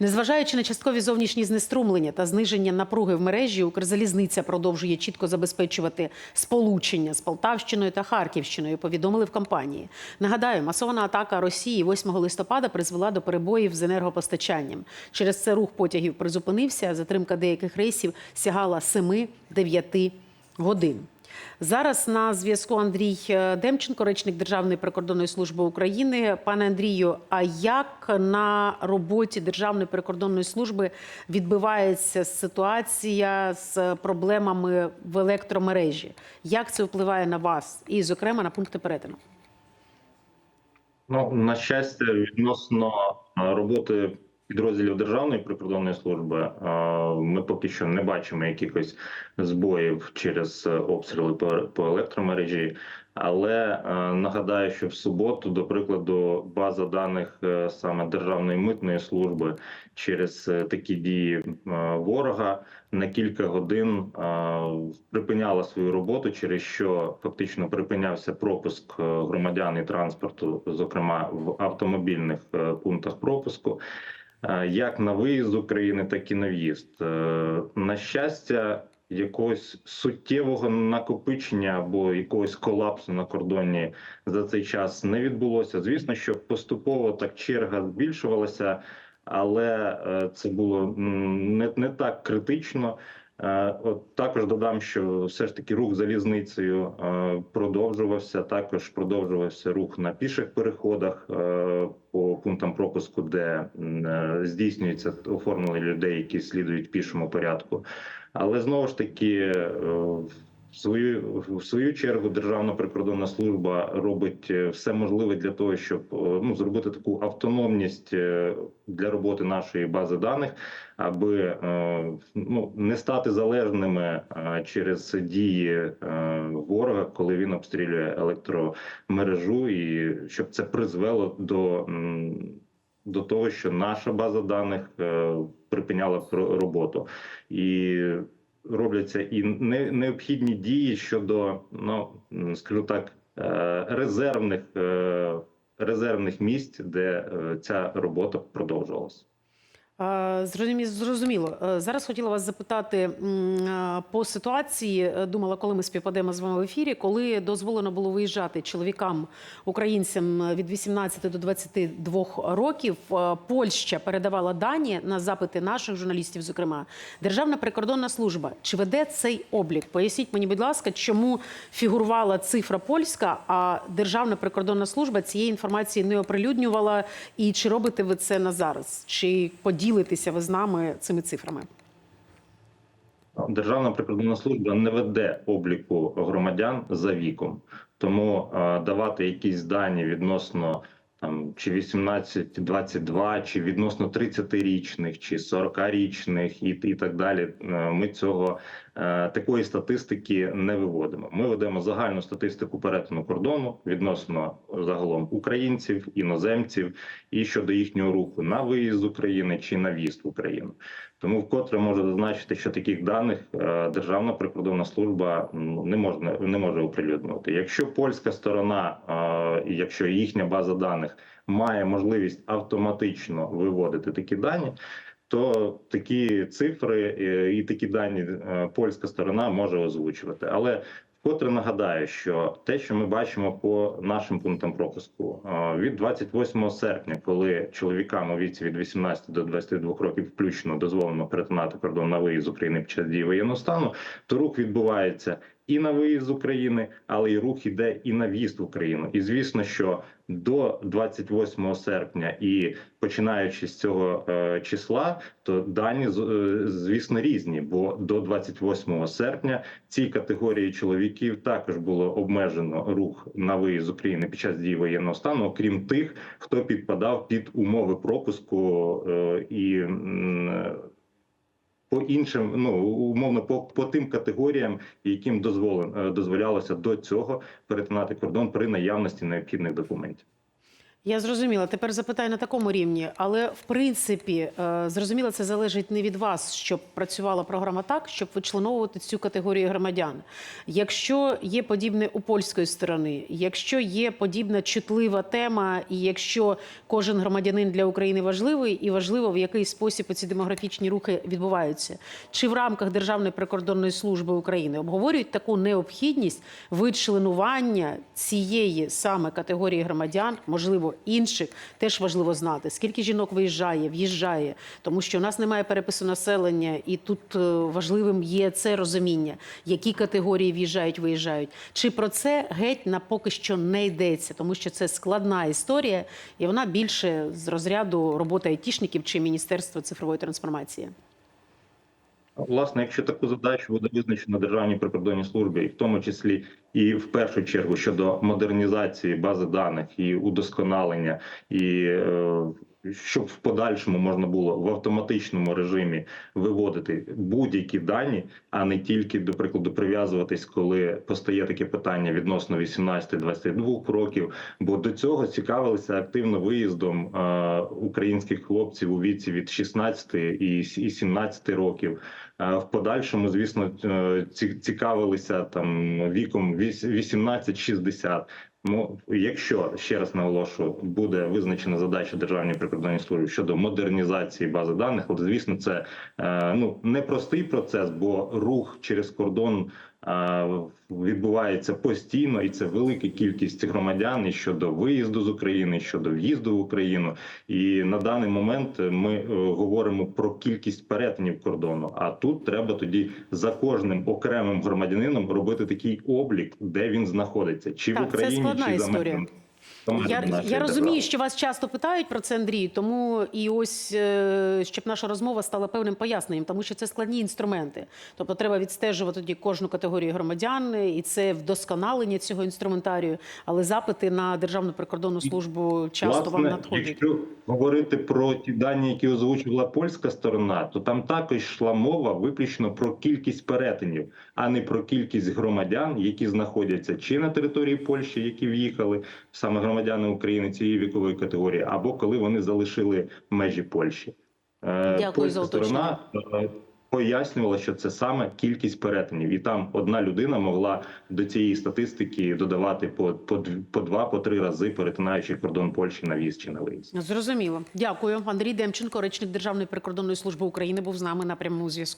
Незважаючи на часткові зовнішні знеструмлення та зниження напруги в мережі, Укрзалізниця продовжує чітко забезпечувати сполучення з Полтавщиною та Харківщиною. Повідомили в компанії. Нагадаю, масована атака Росії 8 листопада призвела до перебоїв з енергопостачанням. Через це рух потягів призупинився. Затримка деяких рейсів сягала 7-9 годин. Зараз на зв'язку Андрій е, Демченко, речник Державної прикордонної служби України. Пане Андрію, а як на роботі Державної прикордонної служби відбувається ситуація з проблемами в електромережі? Як це впливає на вас і, зокрема, на пункти перетину? Ну, на щастя, відносно е, роботи підрозділів Державної прикордонної служби, е, ми поки що не бачимо якихось збоїв через е, обстріли по електромережі. Але е, нагадаю, що в суботу, до прикладу, база даних саме Державної митної служби через такі дії ворога на кілька годин припиняла свою роботу, через що фактично припинявся пропуск громадян і транспорту, зокрема в автомобільних пунктах пропуску. Е, Як на виїзд з України, так і на в'їзд. Е, На щастя, якогось суттєвого накопичення або якогось колапсу на кордоні за цей час не відбулося. Звісно, що поступово так черга збільшувалася, але е, це було не, не так критично. Е, також додам, що все ж таки рух залізницею е, продовжувався. Також продовжувався рух на піших переходах е, по пунктам пропуску, де здійснюється оформлення людей, які слідують пішому порядку. Але знову ж таки, в свою в свою чергу Державна прикордонна служба робить е, все можливе для того, щоб е, ну зробити таку автономність е, для роботи нашої бази даних, аби ну не стати залежними через дії ворога, коли він обстрілює електромережу, і щоб це призвело до. До того, що наша база даних припиняла роботу, і робляться і не- необхідні дії щодо, ну скажу так, е, резервних е, резервних місць, де е, ця робота продовжувалася. Е, Зрозуміло. Е, Зараз хотіла вас запитати е, по ситуації. Думала, коли ми співпадемо з вами в ефірі, коли дозволено було виїжджати чоловікам українцям від 18 до 22 років. Польща передавала дані на запити наших журналістів. Зокрема, Державна прикордонна служба чи веде цей облік? Поясніть мені, будь ласка, чому фігурувала цифра польська, а Державна прикордонна служба цієї інформації не оприлюднювала. І чи робите ви це на зараз? Чи поділитеся ви з нами цими цифрами? Державна прикордонна служба не веде обліку громадян за віком, тому давати якісь дані відносно там чи 18-22, чи відносно 30-річних, чи 40-річних, і, і так далі. е, Ми цього е, такої статистики не виводимо. Ми ведемо загальну статистику перетину кордону відносно загалом українців, іноземців і щодо їхнього руху на виїзд з України чи на в'їзд в Україну. Тому вкотре можу зазначити, що таких даних е, Державна прикордонна служба не можна не може оприлюднювати. Якщо польська сторона, якщо їхня база даних має можливість автоматично виводити такі дані. То такі цифри е, і такі дані е, польська сторона може озвучувати, але вкотре нагадаю, що те, що ми бачимо по нашим пунктам пропуску е, від 28 серпня, коли чоловікам у віці від 18 до 22 років включно дозволено перетинати кордон на виїзд України під час дії воєнного стану, то рух відбувається і на виїзд з України, але і рух іде і на в'їзд в Україну. І звісно, що до 28 серпня і починаючи з цього е, числа, то дані е, звісно різні. Бо до 28 серпня цій категорії чоловіків також було обмежено рух на виїзд з України під час дії воєнного стану, окрім тих, хто підпадав під умови пропуску е, і. По іншим, ну умовно, по, по тим категоріям, яким дозволено дозволялося до цього перетинати кордон при наявності необхідних документів. Я зрозуміла. Тепер запитаю на такому рівні. Але в принципі, е, зрозуміло, це залежить не від вас, щоб працювала програма так, щоб вичленовувати цю категорію громадян. Якщо є подібне у польської сторони, якщо є подібна чутлива тема, і якщо кожен громадянин для України важливий і важливо, в який спосіб ці демографічні рухи відбуваються, чи в рамках Державної прикордонної служби України обговорюють таку необхідність вичленування цієї саме категорії громадян, можливо, інших, теж важливо знати, скільки жінок виїжджає, в'їжджає, тому що у нас немає перепису населення, і тут е, важливим є це розуміння, які категорії в'їжджають, виїжджають. Чи про це геть на поки що не йдеться, тому що це складна історія, і вона більше з розряду роботи айтішників чи Міністерства цифрової трансформації. Власне, якщо таку задачу буде визначено державній прикордонній службі, і в тому числі і в першу чергу щодо модернізації бази даних і удосконалення, і е, щоб в подальшому можна було в автоматичному режимі виводити будь-які дані, а не тільки до прикладу прив'язуватись, коли постає таке питання відносно 18-22 років. Бо до цього цікавилися активно виїздом е, українських хлопців у віці від 16 і, і 17 років. В подальшому, звісно, е, ці- цікавилися там віком віс- 18-60. Ну, якщо ще раз наголошую, буде визначена задача державної прикордонної служби щодо модернізації бази даних, от звісно, це е, ну непростий процес, бо рух через кордон відбувається постійно, і це велика кількість громадян і щодо виїзду з України, і щодо в'їзду в Україну. І на даний момент ми е, говоримо про кількість перетинів кордону. А тут треба тоді за кожним окремим громадянином робити такий облік, де він знаходиться, чи Так, в це Україні, складна чи за історія. Я, я розумію, що вас часто питають про це, Андрій. Тому і ось е, щоб наша розмова стала певним поясненням, тому що це складні інструменти. Тобто треба відстежувати тоді кожну категорію громадян, і це вдосконалення цього інструментарію. Але запити на державну прикордонну службу часто вам надходять. Якщо говорити про ті дані, які озвучувала польська сторона, то там також йшла мова виключно про кількість перетинів, а не про кількість громадян, які знаходяться чи на території Польщі, які в'їхали саме громадяни України цієї вікової категорії, або коли вони залишили межі Польщі. Е, Дякую Польська за сторона е, пояснювала, що це саме кількість перетинів, і там одна людина могла до цієї статистики додавати по, по, по два, по три рази, перетинаючи кордон Польщі на в'їзд чи на виїзд. Зрозуміло. Дякую. Андрій Демченко, речник Державної прикордонної служби України, був з нами на прямому зв'язку.